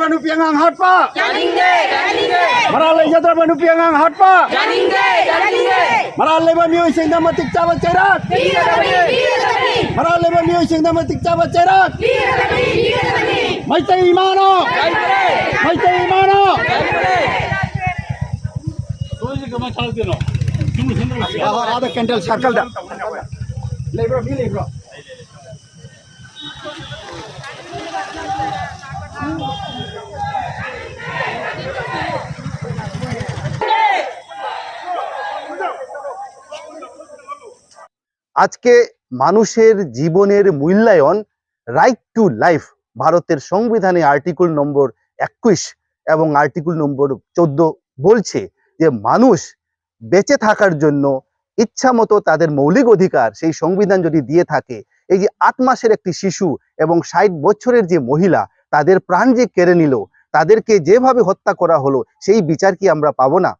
Jawaban upi yang anghat pak. Janinge, janinge. Maral le jawaban upi yang anghat pak. Janinge, janinge. Maral le bani oi singda matik cabat cerat. Biar tapi, biar tapi. Maral le bani oi singda matik cabat cerat. Biar tapi, biar tapi. Maite imano. Maite imano. ಆದ ಕ್ಯಾಂಟಲ್ circle ಲೈಬ್ರೋ B ಲೈಬ್ರೋ আজকে মানুষের জীবনের মূল্যায়ন right to life ভারতের সংবিধানে article নম্বর একুশ এবং article নম্বর চোদ্দ বলছে যে মানুষ বেঁচে থাকার জন্য ইচ্ছা মতো তাদের মৌলিক অধিকার, সেই সংবিধান যদি দিয়ে থাকে, এই যে আট মাসের একটি শিশু এবং ষাট বছরের যে মহিলা তাদের প্রাণ যে কেড়ে নিল, তাদেরকে যেভাবে হত্যা করা হলো, সেই বিচার কি আমরা পাবো না?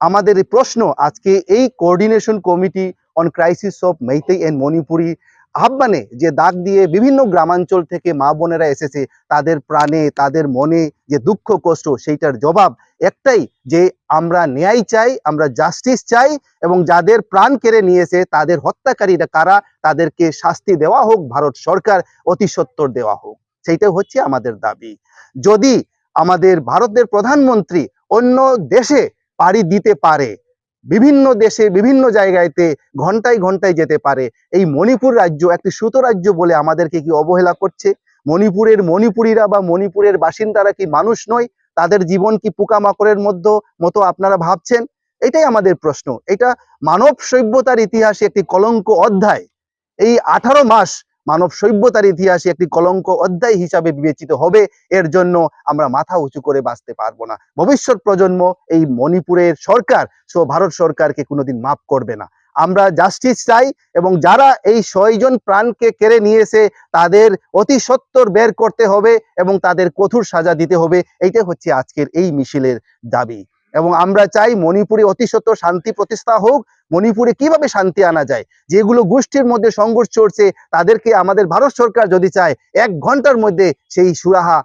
আমাদের প্রশ্ন আজকে এই coordination committee on crisis of Meitei and Manipuri আহ্বানে যে দাগ দিয়ে বিভিন্ন গ্রামাঞ্চল থেকে মা বোনেরা এসেছে, তাদের প্রাণে, তাদের মনে যে দুঃখ, কষ্ট, সেইটার জবাব একটাই যে আমরা ন্যায় চাই, আমরা জাস্টিস চাই এবং যাদের প্রাণ কেড়ে নিয়েছে, তাদের হত্যাকারীরা কারা, তাদেরকে শাস্তি দেওয়া হোক, ভারত সরকার অতি সত্বর দেওয়া হোক। সেইটাই হচ্ছে আমাদের দাবি। যদি আমাদের ভারতের প্রধানমন্ত্রী অন্য দেশে পাড়ি দিতে পারে, বিভিন্ন দেশে বিভিন্ন জায়গাতে ঘন্টায় ঘন্টায় যেতে পারে, এই মণিপুর রাজ্য একটি সুতো রাজ্য বলে আমাদেরকে কি অবহেলা করছে? মণিপুরের মণিপুরীরা বা মণিপুরের বাসিন্দারা কি মানুষ নয়? তাদের জীবন কি পোকামাকড়ের মধ্যে মতো আপনারা ভাবছেন? এটাই আমাদের প্রশ্ন। এটা মানব সভ্যতার ইতিহাসে একটি কলঙ্ক অধ্যায়। এই আঠারো মাস মানব সভ্যতার ইতিহাসে একটি কলঙ্ক অধ্যায় হিসাবে বিবেচিত হবে। এর জন্য আমরা মাথা উঁচু করে বাঁচতে পারব না। ভবিষ্যৎ প্রজন্ম এই মণিপুরের সরকার, সো ভারত সরকারকে কোনোদিন মাফ করবে না। আমরা জাস্টিস চাই এবং যারা এই ছয়জন প্রাণকে কেড়ে নিয়েছে, তাদের অতি সত্বর বের করতে হবে এবং তাদের কঠোর সাজা দিতে হবে। এইটা হচ্ছে আজকের এই মিছিলের দাবি। এবং আমরা চাই মণিপুরে অতিশত শান্তি প্রতিষ্ঠা হোক। মণিপুরে কীভাবে শান্তি আনা যায়? যেগুলো গোষ্ঠীর মধ্যে সংঘর্ষ চলছে, তাদেরকে আমাদের ভারত সরকার যদি চায়, এক ঘণ্টার মধ্যে সেই সুরাহা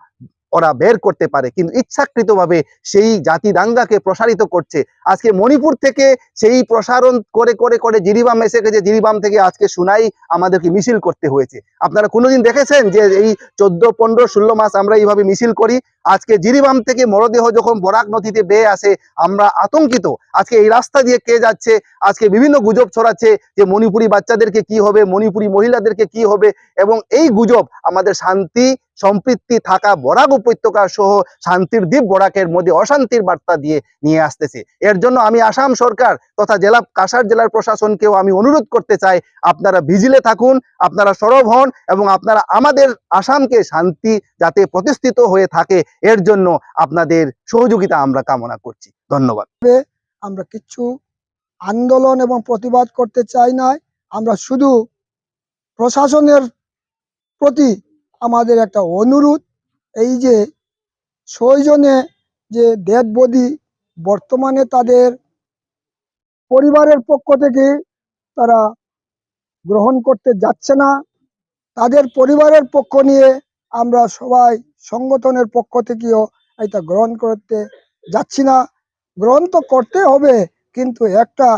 ওরা বের করতে পারে। কিন্তু ইচ্ছাকৃতভাবে সেই জাতি দাঙ্গাকে প্রসারিত করছে। আজকে মণিপুর থেকে সেই প্রসারণ করে করে করে জিরিবাম এসে গেছে। জিরিবাম থেকে আজকে শুনাই আমাদেরকে মিছিল করতে হয়েছে। আপনারা কোনোদিন দেখেছেন যে এই চোদ্দ, পনেরো, ষোলো মাস আমরা এইভাবে মিছিল করি? আজকে জিরিবাম থেকে মরদেহ যখন বরাক নদীতে বেয়ে আসে, আমরা আতঙ্কিত। আজকে এই রাস্তা দিয়ে কে যাচ্ছে? আজকে বিভিন্ন গুজব ছড়াচ্ছে যে মণিপুরি বাচ্চাদেরকে কি হবে, মণিপুরি মহিলাদেরকে কি হবে? এবং এই গুজব আমাদের শান্তি সম্পৃক্তি থাকা বরাক উপত্যকা সহ শান্তির দ্বীপ বরাকের মধ্যে অশান্তির বার্তা দিয়ে নিয়ে আসতেছে। এর জন্য আমি আসাম সরকার তথা জেলা কাসার জেলার প্রশাসনকেও আমি অনুরোধ করতে চাই, আপনারা ভিজিলে থাকুন, আপনারা সরব হন এবং আপনারা আমাদের আসামকে শান্তি যাতে প্রতিষ্ঠিত হয়ে থাকে, এর জন্য আপনাদের সহযোগিতা আমরা কামনা করছি। ধন্যবাদ। আমরা কিচ্ছু আন্দোলন এবং প্রতিবাদ করতে চাই না আমরা শুধু প্রশাসনের প্রতি আমাদের একটা অনুরোধ, এই যে ছয়জনে যে ডেড বর্তমানে তাদের পরিবারের পক্ষ থেকে তারা গ্রহণ করতে যাচ্ছে না। তাদের পরিবারের পক্ষ নিয়ে আমরা সবাই সংগঠনের পক্ষ থেকেও এটা গ্রহণ করতে যাচ্ছি না। গ্রহণ তো করতে হবে, কিন্তু একটা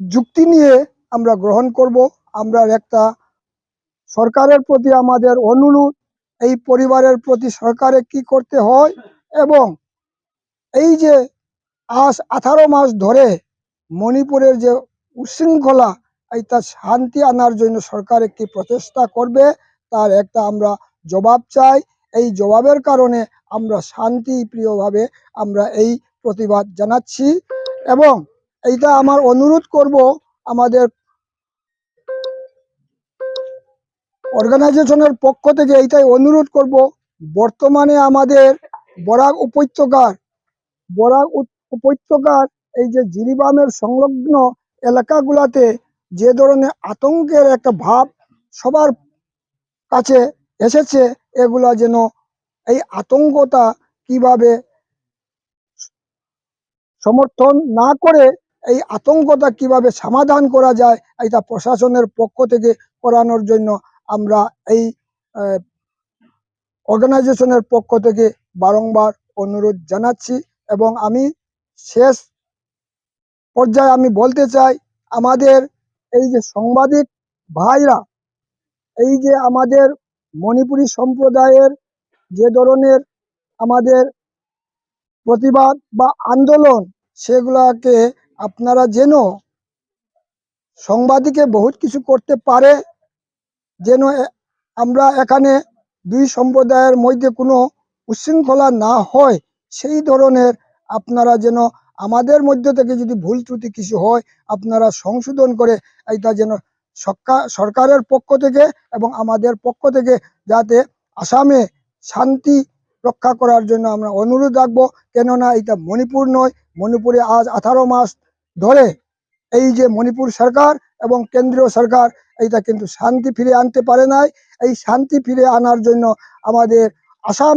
যুক্তি নিয়ে আমরা গ্রহণ করব। আমরা একটা সরকারের প্রতি আমাদের অনুরোধ, এই পরিবারের প্রতি সরকারে কি করতে হয় এবং এই যে আজ আঠারো মাস ধরে মণিপুরের যে উশৃঙ্খলা এইটা শান্তি আনার জন্য সরকার একটি প্রচেষ্টা করবে, তার একটা আমরা জবাব চাই। এই জবাবের কারণে আমরা শান্তি প্রিয়ভাবে আমরা এই প্রতিবাদ জানাচ্ছি এবং এইটা আমার অনুরোধ করব আমাদের অর্গানাইজেশনের পক্ষ থেকে এইটাই অনুরোধ করব। বর্তমানে আমাদের বরাক উপত্যকার, বরাক উপত্যকার এই যে জিরিবামের সংলগ্ন এলাকাগুলাতে যে ধরনের আতঙ্কের একটা ভাব সবার কাছে এসেছে, এগুলা যেন এই আতঙ্কটা কীভাবে সমর্থন না করে এই আতঙ্কটা কীভাবে সমাধান করা যায় এটা প্রশাসনের পক্ষ থেকে করানোর জন্য আমরা এই অর্গানাইজেশনের পক্ষ থেকে বারংবার অনুরোধ জানাচ্ছি এবং আমি শেষ পর্যায়ে আমি বলতে চাই, আমাদের এই যে সাংবাদিক ভাইরা, এই যে আমাদের মণিপুরী সম্প্রদায়ের যে ধরনের আমাদের প্রতিবাদ বা আন্দোলন, সেগুলাকে আপনারা যেন সংবাদিকে বহুত কিছু করতে পারে, যেন আমরা এখানে দুই সম্প্রদায়ের মধ্যে কোনো উচ্ছৃঙ্খলা না হয়, সেই ধরনের আপনারা যেন আমাদের মধ্য থেকে যদি ভুল ত্রুটি কিছু হয়, আপনারা সংশোধন করে এটা যেন সরকার, সরকারের পক্ষ থেকে এবং আমাদের পক্ষ থেকে যাতে আসামে শান্তি রক্ষা করার জন্য আমরা অনুরোধ রাখব। কেননা এটা মণিপুর নয়, মণিপুরে আজ আঠারো মাস ধরে এই যে মণিপুর সরকার এবং কেন্দ্রীয় সরকার এইটা কিন্তু শান্তি ফিরে আনতে পারে নাই। এই শান্তি ফিরে আনার জন্য আমাদের আসাম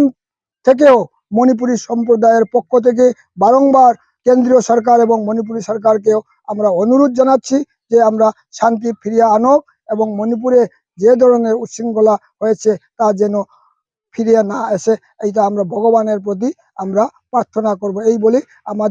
থেকেও মণিপুরী সম্প্রদায়ের পক্ষ থেকে বারংবার কেন্দ্রীয় সরকার এবং মণিপুরী সরকারকেও আমরা অনুরোধ জানাচ্ছি যে আমরা শান্তি ফিরিয়ে আনক এবং মণিপুরে যে ধরনের উচ্ছৃঙ্খলা হয়েছে তা যেন ফিরিয়ে না আসে এইটা আমরা ভগবানের প্রতি আমরা প্রার্থনা করব। এই বলে আমাদের